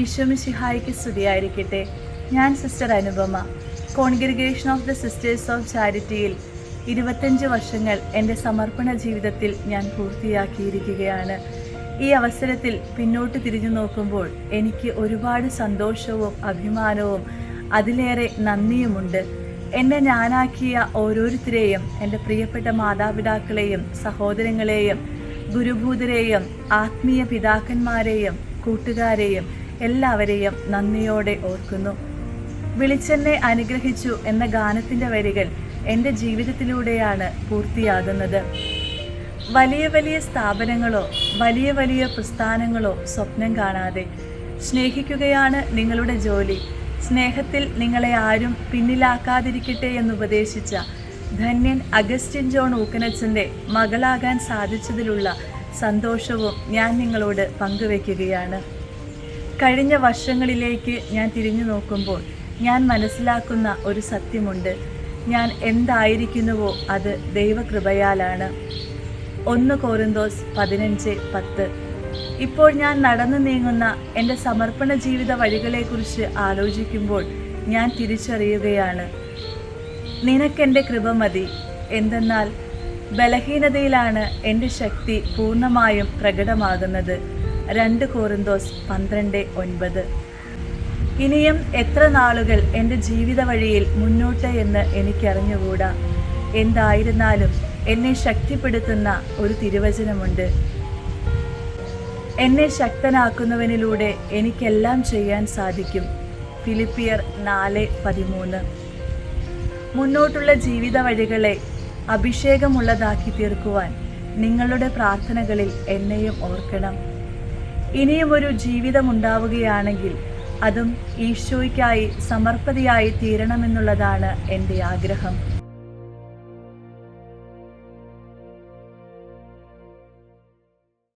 ഈശോമിശിഹായിക്ക് സ്തുതിയായിരിക്കട്ടെ. ഞാൻ sister Anupama. Congregation of the sisters of ചാരിറ്റിയിൽ ഇരുപത്തഞ്ച് വർഷങ്ങൾ എന്റെ സമർപ്പണ ജീവിതത്തിൽ ഞാൻ പൂർത്തിയാക്കിയിരിക്കുകയാണ്. ഈ അവസരത്തിൽ പിന്നോട്ട് തിരിഞ്ഞു നോക്കുമ്പോൾ എനിക്ക് ഒരുപാട് സന്തോഷവും അഭിമാനവും അതിലേറെ നന്ദിയുമുണ്ട്. എന്നെ ഞാനാക്കിയ ഓരോരുത്തരെയും എന്റെ പ്രിയപ്പെട്ട മാതാപിതാക്കളെയും സഹോദരങ്ങളെയും ഗുരുഭൂതരെയും ആത്മീയ പിതാക്കന്മാരെയും കൂട്ടുകാരെയും എല്ലാവരെയും നന്ദിയോടെ ഓർക്കുന്നു. വിളിച്ചെന്നെ അനുഗ്രഹിച്ചു എന്ന ഗാനത്തിന്റെ വരികൾ എന്റെ ജീവിതത്തിലൂടെയാണ് പൂർത്തിയാകുന്നത്. വലിയ വലിയ സ്ഥാപനങ്ങളോ വലിയ വലിയ പ്രസ്ഥാനങ്ങളോ സ്വപ്നം കാണാതെ സ്നേഹിക്കുകയാണ് നിങ്ങളുടെ ജോലി. സ്നേഹത്തിൽ നിങ്ങളെ ആരും പിന്നിലാക്കാതിരിക്കട്ടെ എന്നുപദേശിച്ച ധന്യൻ അഗസ്റ്റിൻ ജോൺ ഊക്കനച്ചന്റെ മകളാകാൻ സാധിച്ചതിലുള്ള സന്തോഷവും ഞാൻ നിങ്ങളോട് പങ്കുവയ്ക്കുകയാണ്. കഴിഞ്ഞ വർഷങ്ങളിലേക്ക് ഞാൻ തിരിഞ്ഞു നോക്കുമ്പോൾ ഞാൻ മനസ്സിലാക്കുന്ന ഒരു സത്യമുണ്ട്. ഞാൻ എന്തായിരിക്കുന്നുവോ അത് ദൈവകൃപയാലാണ്. ഒന്ന് കോരുന്തോസ് പതിനഞ്ച് പത്ത്. ഇപ്പോൾ ഞാൻ നടന്നു നീങ്ങുന്ന എന്റെ സമർപ്പണ ജീവിത വഴികളെക്കുറിച്ച് ആലോചിക്കുമ്പോൾ ഞാൻ തിരിച്ചറിയുകയാണ്. നിനക്കെന്റെ കൃപ മതി. എന്തെന്നാൽ ബലഹീനതയിലാണ് എന്റെ ശക്തി പൂർണമായും പ്രകടമാകുന്നത്. രണ്ട് കോറിന്തോസ് പന്ത്രണ്ട് ഒൻപത്. ഇനിയും എത്ര നാളുകൾ എന്റെ ജീവിത വഴിയിൽ മുന്നോട്ട് എന്ന് എനിക്കറിഞ്ഞുകൂടാ? എന്തായിരുന്നാലും എന്നെ ശക്തിപ്പെടുത്തുന്ന ഒരു തിരുവചനമുണ്ട്. എന്നെ ശക്തനാക്കുന്നവനിലൂടെ എനിക്കെല്ലാം ചെയ്യാൻ സാധിക്കും. ഫിലിപ്പിയർ നാല് പതിമൂന്ന്. മുന്നോട്ടുള്ള ജീവിത വഴികളെ അഭിഷേകമുള്ളതാക്കി തീർക്കുവാൻ നിങ്ങളുടെ പ്രാർത്ഥനകളിൽ എന്നെയും ഓർക്കണം. ഇനിയും ഒരു ജീവിതം ഉണ്ടാവുകയാണെങ്കിൽ അതും ഈശോയ്ക്കായി സമർപ്പതയായി തീരണമെന്നുള്ളതാണ് എന്റെ ആഗ്രഹം.